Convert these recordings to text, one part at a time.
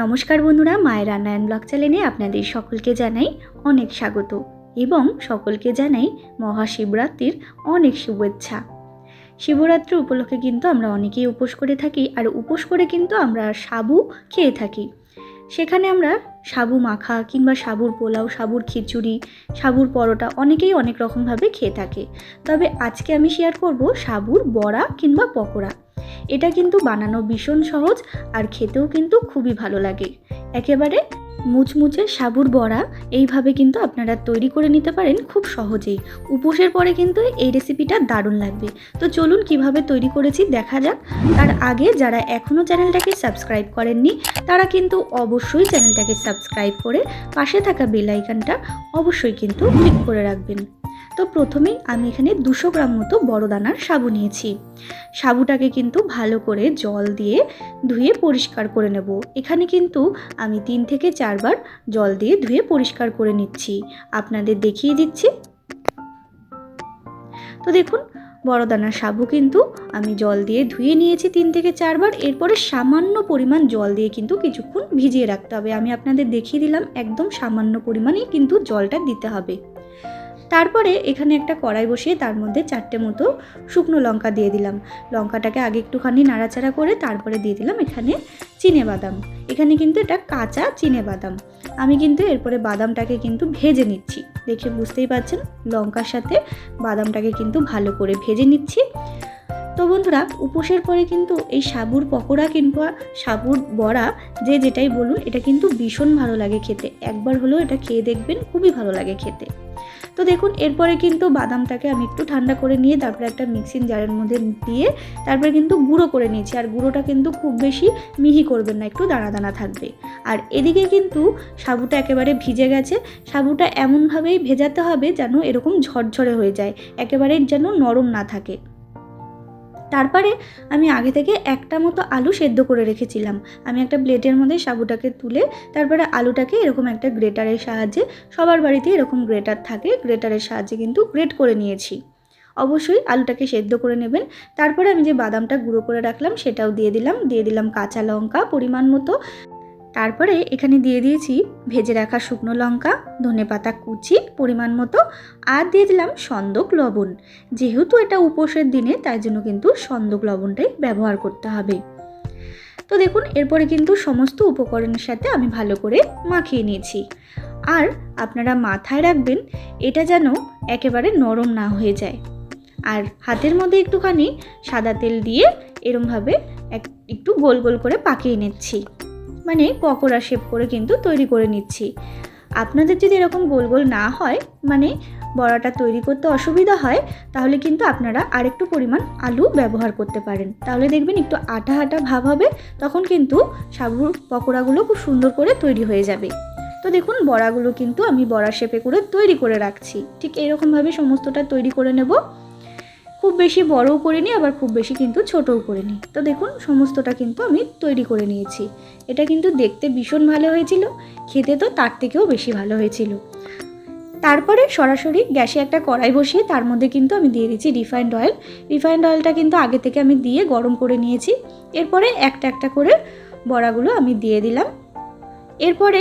নমস্কার বন্ধুরা, মায়ের রান্নায়ন ব্লগ চ্যানেলে আপনাদের সকলকে জানাই অনেক স্বাগত এবং সকলকে জানাই মহাশিবরাত্রির অনেক শুভেচ্ছা। শিবরাত্রি উপলক্ষে কিন্তু আমরা অনেকেই উপোস করে থাকি আর উপোস করে কিন্তু আমরা সাবু খেয়ে থাকি। সেখানে আমরা সাবু মাখা কিংবা সাবুর পোলাও, সাবুর খিচুড়ি, সাবুর পরোটা অনেকেই অনেক রকমভাবে খেয়ে থাকে। তবে আজকে আমি শেয়ার করব সাবুর বড়া কিংবা পকোড়া। এটা কিন্তু বানানো ভীষণ সহজ আর খেতেও কিন্তু খুবই ভালো লাগে। একেবারে মুচমুচে সাবুর বড়া এইভাবে কিন্তু আপনারা তৈরি করে নিতে পারেন খুব সহজেই। উপোসের পরে কিন্তু এই রেসিপিটা দারুণ লাগবে। তো চলুন কীভাবে তৈরি করেছি দেখা যাক। তার আগে যারা এখনও চ্যানেলটাকে সাবস্ক্রাইব করেননি, তারা কিন্তু অবশ্যই চ্যানেলটাকে সাবস্ক্রাইব করে পাশে থাকা বেল আইকনটা অবশ্যই কিন্তু ক্লিক করে রাখবেন। তো প্রথমেই আমি এখানে দুশো গ্রাম মতো বড় দানার সাবু নিয়েছি। সাবুটাকে কিন্তু ভালো করে জল দিয়ে ধুয়ে পরিষ্কার করে নেব। এখানে কিন্তু আমি তিন থেকে চারবার জল দিয়ে ধুয়ে পরিষ্কার করে নিচ্ছি। আপনাদের দেখিয়ে দিচ্ছি। তো দেখুন, বড় দানার সাবু কিন্তু আমি জল দিয়ে ধুয়ে নিয়েছি তিন থেকে চারবার। এরপরে সামান্য পরিমাণ জল দিয়ে কিন্তু কিছুক্ষণ ভিজিয়ে রাখতে হবে। আমি আপনাদের দেখিয়ে দিলাম, একদম সামান্য পরিমাণেই কিন্তু জলটা দিতে হবে। তারপরে এখানে একটা কড়াই বসিয়ে তার মধ্যে চারটে মতো শুকনো লঙ্কা দিয়ে দিলাম। লঙ্কাটাকে আগে একটুখানি নাড়াচাড়া করে তারপরে দিয়ে দিলাম এখানে চিনে বাদাম। এখানে কিন্তু এটা কাঁচা চিনে বাদাম। আমি কিন্তু এরপরে বাদামটাকে কিন্তু ভেজে নিচ্ছি। দেখে বুঝতেই পারছেন, লঙ্কার সাথে বাদামটাকে কিন্তু ভালো করে ভেজে নিচ্ছি। তো বন্ধুরা, উপোসের পরে কিন্তু এই সাবুর পকোড়া কিংবা সাবুর বড়া, যে যেটাই বলুন, এটা কিন্তু ভীষণ ভালো লাগে খেতে। একবার হলেও এটা খেয়ে দেখবেন, খুবই ভালো লাগে খেতে। তো দেখুন, এরপরে কিন্তু বাদামটাকে আমি একটু ঠান্ডা করে নিয়ে তারপরে একটা মিক্সিং জারের মধ্যে দিয়ে তারপরে কিন্তু গুঁড়ো করে নিয়েছি। আর গুঁড়োটা কিন্তু খুব বেশি মিহি করবেন না, একটু দানা দানা থাকবে। আর এদিকে কিন্তু সাবুটা একেবারে ভিজে গেছে। সাবুটা এমনভাবেই ভেজাতে হবে যেন এরকম ঝরঝরে হয়ে যায়, একেবারে যেন নরম না থাকে। তারপরে আমি আগে থেকে একটা মতো আলু সেদ্ধ করে রেখেছিলাম। আমি একটা প্লেটের মধ্যে সাবুটাকে তুলে তারপরে আলুটাকে এরকম একটা গ্রেটারের সাহায্যে, সবার বাড়িতে এরকম গ্রেটার থাকে, গ্রেটারের সাহায্যে কিন্তু গ্রেট করে নিয়েছি। অবশ্যই আলুটাকে সেদ্ধ করে নেবেন। তারপরে আমি যে বাদামটা গুঁড়ো করে রাখলাম সেটাও দিয়ে দিলাম। দিয়ে দিলাম কাঁচা লঙ্কা পরিমাণ মতো। তারপরে এখানে দিয়ে দিয়েছি ভেজে রাখা শুকনো লঙ্কা, ধনে পাতা কুচি পরিমাণ মতো, আর দিয়ে দিলাম সন্দক লবণ। যেহেতু এটা উপোসের দিনে, তাই জন্য কিন্তু সন্দক লবণটাই ব্যবহার করতে হবে। তো দেখুন, এরপরে কিন্তু সমস্ত উপকরণের সাথে আমি ভালো করে মাখিয়ে নিয়েছি। আর আপনারা মাথায় রাখবেন, এটা যেন একেবারে নরম না হয়ে যায়। আর হাতের মধ্যে একটুখানি সাদা তেল দিয়ে এরমভাবে এক, একটু গোল গোল করে পাকিয়ে নিচ্ছি। মানে পকোড়া শেপ করে কিন্তু তৈরি করে নিচ্ছি। আপনাদের যদি এরকম গোল গোল না হয় মানে বড়াটা তৈরি করতে অসুবিধা হয়, তাহলে কিন্তু আপনারা আরেকটু পরিমাণ আলু ব্যবহার করতে পারেন। তাহলে দেখবেন একটু আটা আটা ভাব হবে, তখন কিন্তু সাবুর পকোড়াগুলো খুব সুন্দর করে তৈরি হয়ে যাবে। তো দেখুন, বড়াগুলো কিন্তু আমি বড়া শেপে করে তৈরি করে রাখছি। ঠিক এরকমভাবে সমস্তটা তৈরি করে নেব। খুব বেশি বড়ও করিনি, আবার খুব বেশি কিন্তু ছোটও করিনি। তো দেখুন, সমস্তটা কিন্তু আমি তৈরি করে নিয়েছি। এটা কিন্তু দেখতে ভীষণ ভালো হয়েছিল, খেতে তো তার থেকেও বেশি ভালো হয়েছিল। তারপরে সরাসরি গ্যাসে একটা কড়াই বসিয়ে তার মধ্যে কিন্তু আমি দিয়ে দিচ্ছি রিফাইন্ড অয়েল রিফাইন্ড অয়েলটা কিন্তু আগে থেকে আমি দিয়ে গরম করে নিয়েছি। এরপরে একটা একটা করে বড়াগুলো আমি দিয়ে দিলাম। এরপরে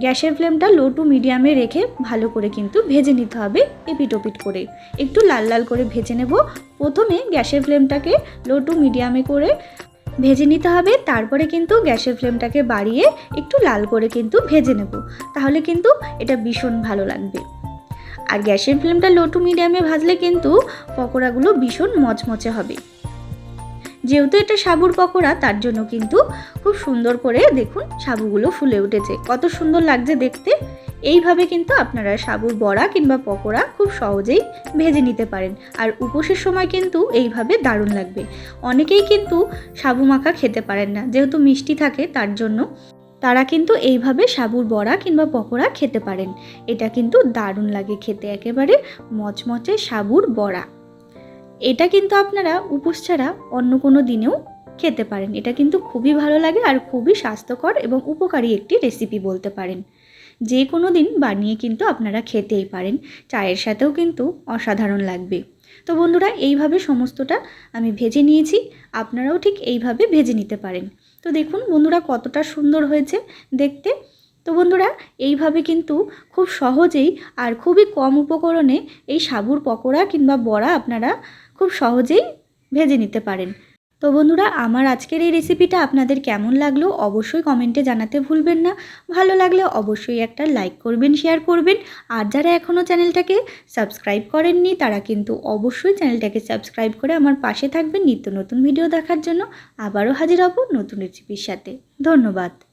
গ্যাসের ফ্লেমটা লো টু মিডিয়ামে রেখে ভালো করে কিন্তু ভেজে নিতে হবে এপিটোপিট করে। একটু লাল লাল করে ভেজে নেব। প্রথমে গ্যাসের ফ্লেমটাকে লো টু মিডিয়ামে করে ভেজে নিতে হবে। তারপরে কিন্তু গ্যাসের ফ্লেমটাকে বাড়িয়ে একটু লাল করে কিন্তু ভেজে নেব। তাহলে কিন্তু এটা ভীষণ ভালো লাগবে। আর গ্যাসের ফ্লেমটা লো টু মিডিয়ামে ভাজলে কিন্তু পকোড়াগুলো ভীষণ মচমচে হবে। যেহেতু এটা সাবুর পকোড়া, তার জন্য কিন্তু খুব সুন্দর করে দেখুন সাবুগুলো ফুলে উঠেছে। কত সুন্দর লাগছে দেখতে। এইভাবে কিন্তু আপনারা সাবুর বড়া কিংবা পকোড়া খুব সহজেই ভেজে নিতে পারেন। আর উপোসের সময় কিন্তু এইভাবে দারুণ লাগবে। অনেকেই কিন্তু সাবু মাখা খেতে পারেন না। যেহেতু মিষ্টি থাকে, তার জন্য তারা কিন্তু এইভাবে সাবুর বড়া কিংবা পকোড়া খেতে পারেন। এটা কিন্তু দারুণ লাগে খেতে। একেবারে মচমচে সাবুর বড়া। এটা কিন্তু আপনারা উপোস ছাড়া অন্য কোনো দিনেও খেতে পারেন। এটা কিন্তু খুবই ভালো লাগে আর খুবই স্বাস্থ্যকর এবং উপকারী একটি রেসিপি বলতে পারেন। যে কোনো দিন বানিয়ে কিন্তু আপনারা খেতেই পারেন। চায়ের সাথেও কিন্তু অসাধারণ লাগবে। তো বন্ধুরা, এইভাবে সমস্তটা আমি ভেজে নিয়েছি। আপনারাও ঠিক এইভাবে ভেজে নিতে পারেন। তো দেখুন বন্ধুরা, কতটা সুন্দর হয়েছে দেখতে। তো বন্ধুরা, এইভাবে কিন্তু খুব সহজেই আর খুবই কম উপকরণে এই সাবুর পকোড়া কিংবা বড়া আপনারা খুব সহজেই ভেজে নিতে পারেন। তো বন্ধুরা, আমার আজকের এই রেসিপিটা আপনাদের কেমন লাগল অবশ্যই কমেন্টে জানাতে ভুলবেন না। ভালো লাগলে অবশ্যই একটা লাইক করবেন শেয়ার করবেন। আর যারা এখনও চ্যানেলটাকে সাবস্ক্রাইব করেননি, তারা কিন্তু অবশ্যই চ্যানেলটাকে সাবস্ক্রাইব করে আমার পাশে থাকবেন নিত্য নতুন ভিডিও দেখার জন্য। আবারও হাজির হব নতুন রেসিপির সাথে। ধন্যবাদ।